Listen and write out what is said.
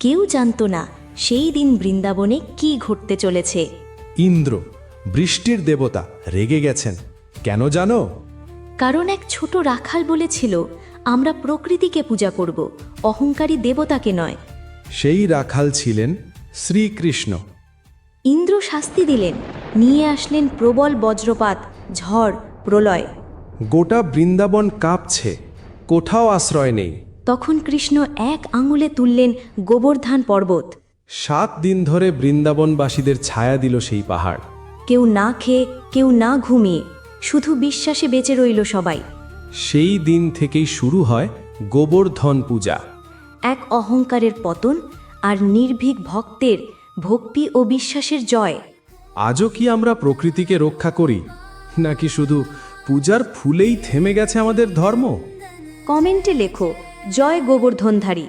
কেউ জানত না সেই দিন বৃন্দাবনে কি ঘটতে চলেছে। ইন্দ্র বৃষ্টির দেবতা রেগে গেছেন। কেন জানো? কারণ এক ছোট রাখাল বলেছিল আমরা প্রকৃতিকে পূজা করব অহংকারী দেবতাকে নয়। সেই রাখাল ছিলেন শ্রীকৃষ্ণ। ইন্দ্র শাস্তি দিলেন নিয়ে আসলেন প্রবল বজ্রপাত ঝড় প্রলয়। গোটা বৃন্দাবন কাঁপছে কোথাও আশ্রয় নেই। তখন কৃষ্ণ এক আঙুলে তুললেন গোবর্ধান পর্বত। সাত দিন ধরে বৃন্দাবনবাসীদের ছায়া দিল সেই পাহাড়। কেউ না খেয়ে কেউ না ঘুমিয়ে শুধু বিশ্বাসে বেঁচে রইল সবাই। সেই দিন থেকেই শুরু হয় গোবর্ধন পূজা। এক অহংকারের পতন আর নির্ভীক ভক্তের ভক্তি ও বিশ্বাসের জয়। আজও কি আমরা প্রকৃতিকে রক্ষা করি নাকি শুধু পূজার ফুলেই থেমে গেছে আমাদের ধর্ম? কমেন্টে লেখো জয় গোবর্ধনধারী।